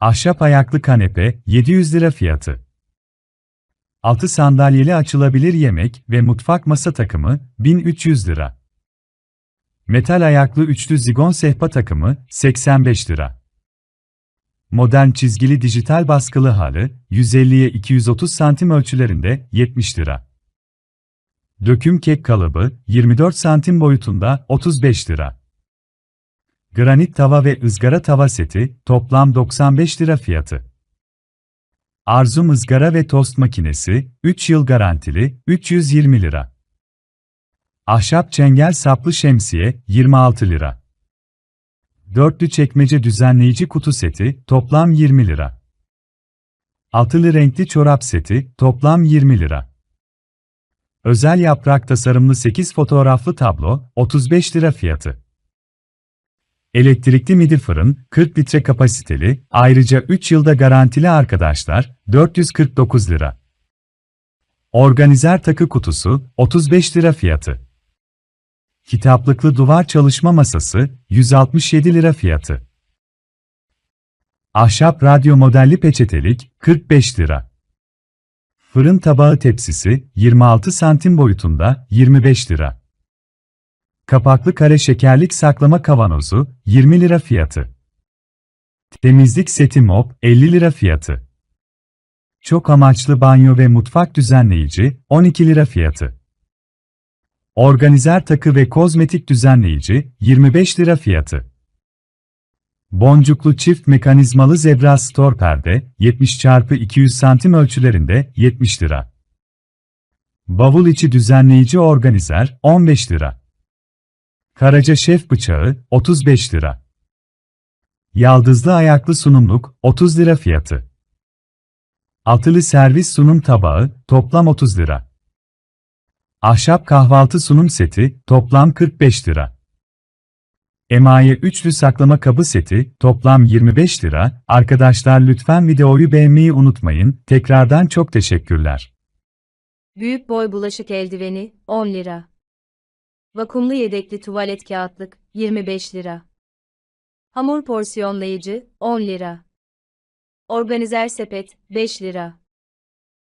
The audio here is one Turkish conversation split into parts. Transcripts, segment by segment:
Ahşap ayaklı kanepe, 700 lira fiyatı. 6 sandalyeli açılabilir yemek ve mutfak masa takımı, 1300 lira. Metal ayaklı üçlü zigon sehpa takımı, 85 lira. Modern çizgili dijital baskılı halı, 150'ye 230 santim ölçülerinde, 70 lira. Döküm kek kalıbı, 24 santim boyutunda, 35 lira. Granit tava ve ızgara tava seti, toplam 95 lira fiyatı. Arzum ızgara ve tost makinesi, 3 yıl garantili, 320 lira. Ahşap çengel saplı şemsiye, 26 lira. Dörtlü çekmece düzenleyici kutu seti, toplam 20 lira. Altılı renkli çorap seti, toplam 20 lira. Özel yaprak tasarımlı 8 fotoğraflı tablo, 35 lira fiyatı. Elektrikli midi fırın, 40 litre kapasiteli, ayrıca 3 yılda garantili arkadaşlar, 449 lira. Organizer takı kutusu, 35 lira fiyatı. Kitaplıklı duvar çalışma masası, 167 lira fiyatı. Ahşap radyo modelli peçetelik, 45 lira. Fırın tabağı tepsisi, 26 santim boyutunda, 25 lira. Kapaklı kare şekerlik saklama kavanozu, 20 lira fiyatı. Temizlik seti mop, 50 lira fiyatı. Çok amaçlı banyo ve mutfak düzenleyici, 12 lira fiyatı. Organizer takı ve kozmetik düzenleyici, 25 lira fiyatı. Boncuklu çift mekanizmalı zebra store perde, 70 x 200 santim ölçülerinde, 70 lira. Bavul içi düzenleyici organizer, 15 lira. Karaca şef bıçağı, 35 lira. Yaldızlı ayaklı sunumluk, 30 lira fiyatı. Altılı servis sunum tabağı, toplam 30 lira. Ahşap kahvaltı sunum seti, toplam 45 lira. Emaye üçlü saklama kabı seti, toplam 25 lira. Arkadaşlar lütfen videoyu beğenmeyi unutmayın. Tekrardan çok teşekkürler. Büyük boy bulaşık eldiveni 10 lira. Vakumlu yedekli tuvalet kağıtlık 25 lira. Hamur porsiyonlayıcı 10 lira. Organizer sepet 5 lira.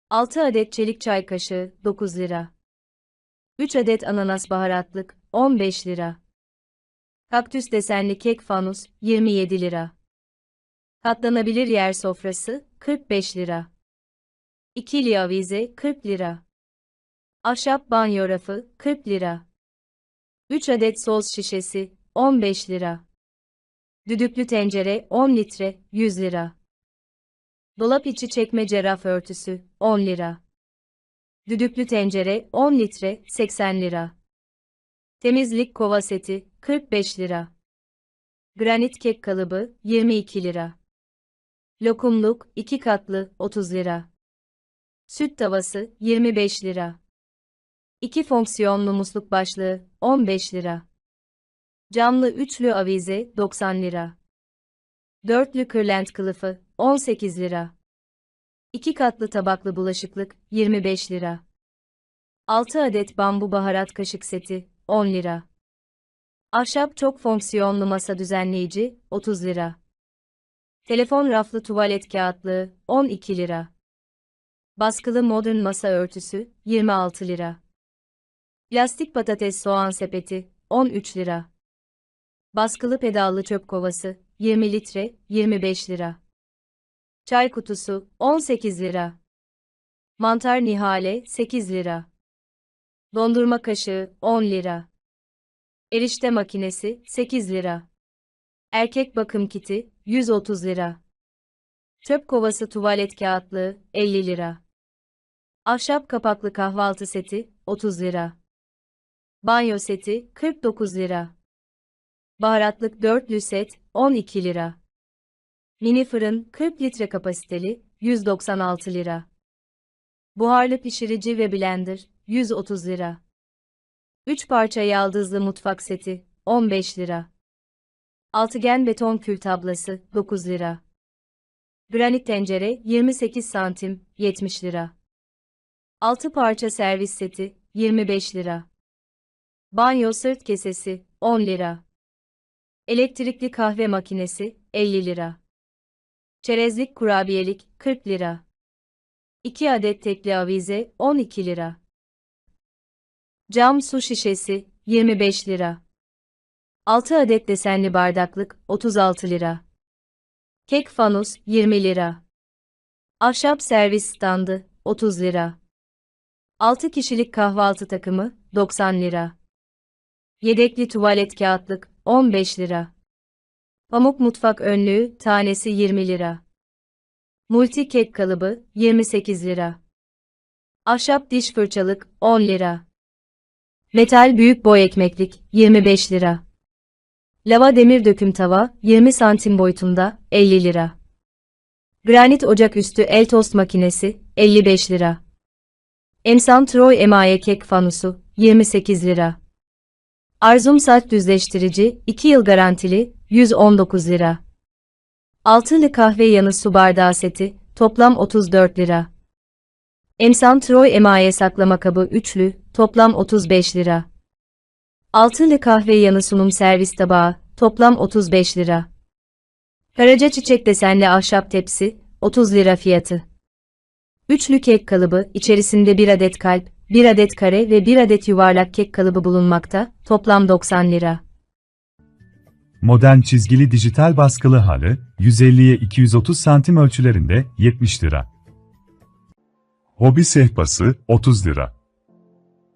6 adet çelik çay kaşığı 9 lira. 3 adet ananas baharatlık 15 lira. Kaktüs desenli kek fanus 27 lira. Katlanabilir yer sofrası 45 lira. İkili avize 40 lira. Ahşap banyo rafı 40 lira. 3 adet sos şişesi 15 lira. Düdüklü tencere 10 litre 100 lira. Dolap içi çekmece raf örtüsü 10 lira. Düdüklü tencere 10 litre 80 lira. Temizlik kova seti 45 lira. Granit kek kalıbı 22 lira. Lokumluk 2 katlı 30 lira. Süt tavası 25 lira. 2 fonksiyonlu musluk başlığı 15 lira. Camlı üçlü avize 90 lira. Dörtlü kırlent kılıfı 18 lira. 2 katlı tabaklı bulaşıklık 25 lira. 6 adet bambu baharat kaşık seti 10 lira. Ahşap çok fonksiyonlu masa düzenleyici 30 lira. Telefon raflı tuvalet kağıtlığı 12 lira. Baskılı modern masa örtüsü 26 lira. Plastik patates soğan sepeti 13 lira. Baskılı pedallı çöp kovası 20 litre 25 lira. Çay kutusu 18 lira. Mantar nihale 8 lira. Dondurma kaşığı 10 lira. Erişte makinesi 8 lira. Erkek bakım kiti 130 lira. Çöp kovası tuvalet kağıtlığı 50 lira. Ahşap kapaklı kahvaltı seti 30 lira. Banyo seti 49 lira. Baharatlık dörtlü set 12 lira. Mini fırın 40 litre kapasiteli 196 lira. Buharlı pişirici ve blender 130 lira. 3 parça yaldızlı mutfak seti 15 lira. Altıgen beton kül tablası 9 lira. Granit tencere 28 santim 70 lira. 6 parça servis seti 25 lira. Banyo sırt kesesi 10 lira. Elektrikli kahve makinesi 50 lira. Çerezlik kurabiyelik 40 lira. 2 adet tekli avize 12 lira. Cam su şişesi 25 lira. 6 adet desenli bardaklık 36 lira. Kek fanus 20 lira. Ahşap servis standı 30 lira. 6 kişilik kahvaltı takımı 90 lira. Yedekli tuvalet kağıtlık 15 lira. Pamuk mutfak önlüğü tanesi 20 lira. Multi kek kalıbı 28 lira. Ahşap diş fırçalık 10 lira. Metal büyük boy ekmeklik 25 lira. Lava demir döküm tava 20 santim boyutunda 50 lira. Granit ocak üstü el tost makinesi 55 lira. Emsan Troy emaye kek fanusu 28 lira. Arzum saç düzleştirici 2 yıl garantili 119 lira. Altılı kahve yanı su bardağı seti toplam 34 lira. Emsan Troy emaye saklama kabı üçlü toplam 35 lira. Altılı kahve yanı sunum servis tabağı toplam 35 lira. Karaca çiçek desenli ahşap tepsi 30 lira fiyatı. Üçlü kek kalıbı içerisinde bir adet kalp, bir adet kare ve bir adet yuvarlak kek kalıbı bulunmakta, toplam 90 lira. Modern çizgili dijital baskılı halı, 150'ye 230 santim ölçülerinde 70 lira. Hobi sehpası, 30 lira.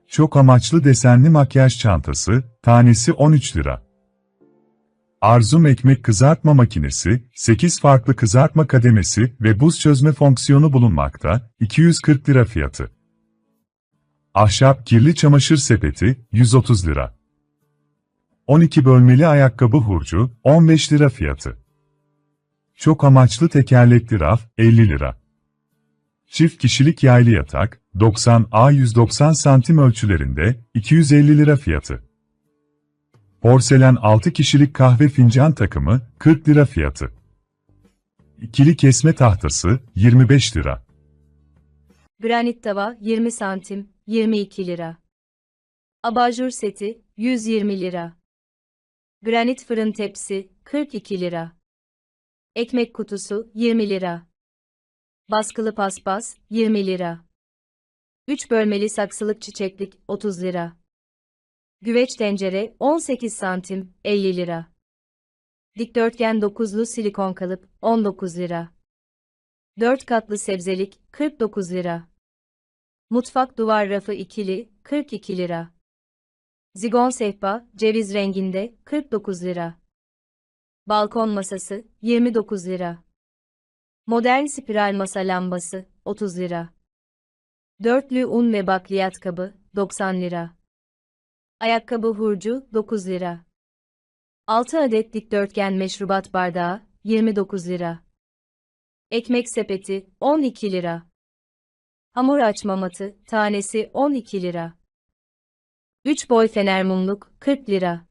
Çok amaçlı desenli makyaj çantası, tanesi 13 lira. Arzum ekmek kızartma makinesi, 8 farklı kızartma kademesi ve buz çözme fonksiyonu bulunmakta, 240 lira fiyatı. Ahşap kirli çamaşır sepeti, 130 lira. 12 bölmeli ayakkabı hurcu, 15 lira fiyatı. Çok amaçlı tekerlekli raf, 50 lira. Çift kişilik yaylı yatak, 90A 190 santim ölçülerinde, 250 lira fiyatı. Porselen 6 kişilik kahve fincan takımı, 40 lira fiyatı. İkili kesme tahtası, 25 lira. Granit tava 20 santim, 22 lira. Abajur seti 120 lira. Granit fırın tepsi 42 lira. Ekmek kutusu 20 lira. Baskılı paspas 20 lira. 3 bölmeli saksılık çiçeklik 30 lira. Güveç tencere 18 santim 50 lira. Dikdörtgen dokuzlu silikon kalıp 19 lira. 4 katlı sebzelik 49 lira. Mutfak duvar rafı ikili 42 lira. Zigon sehpa ceviz renginde 49 lira. Balkon masası 29 lira. Modern spiral masa lambası 30 lira. Dörtlü un ve bakliyat kabı 90 lira. Ayakkabı hurcu 9 lira. 6 adet dikdörtgen meşrubat bardağı 29 lira. Ekmek sepeti 12 lira. Hamur açma matı tanesi 12 lira. 3 boy fener mumluk 40 lira.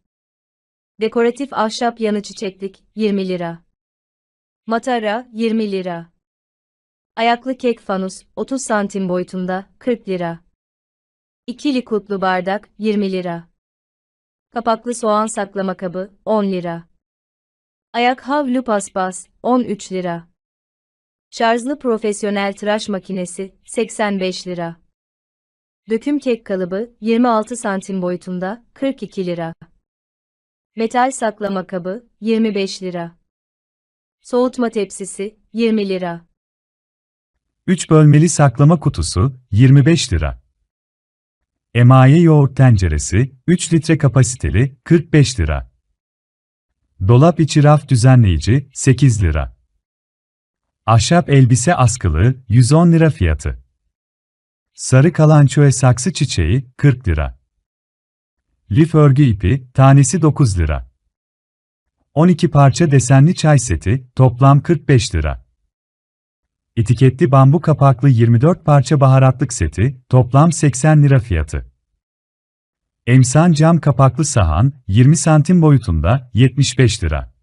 Dekoratif ahşap yanı çiçeklik 20 lira. Matara 20 lira. Ayaklı kek fanus 30 santim boyutunda 40 lira. İkili kutlu bardak 20 lira. Kapaklı soğan saklama kabı 10 lira. Ayak havlu paspas 13 lira. Şarjlı profesyonel tıraş makinesi 85 lira. Döküm kek kalıbı 26 santim boyutunda 42 lira. Metal saklama kabı 25 lira. Soğutma tepsisi 20 lira. 3 bölmeli saklama kutusu, 25 lira. Emaye yoğurt tenceresi, 3 litre kapasiteli, 45 lira. Dolap içi raf düzenleyici, 8 lira. Ahşap elbise askılı, 110 lira fiyatı. Sarı kalançoe saksı çiçeği, 40 lira. Lif örgü ipi, tanesi 9 lira. 12 parça desenli çay seti, toplam 45 lira. Etiketli bambu kapaklı 24 parça baharatlık seti, toplam 80 lira fiyatı. Emsan cam kapaklı sahan, 20 santim boyutunda, 75 lira.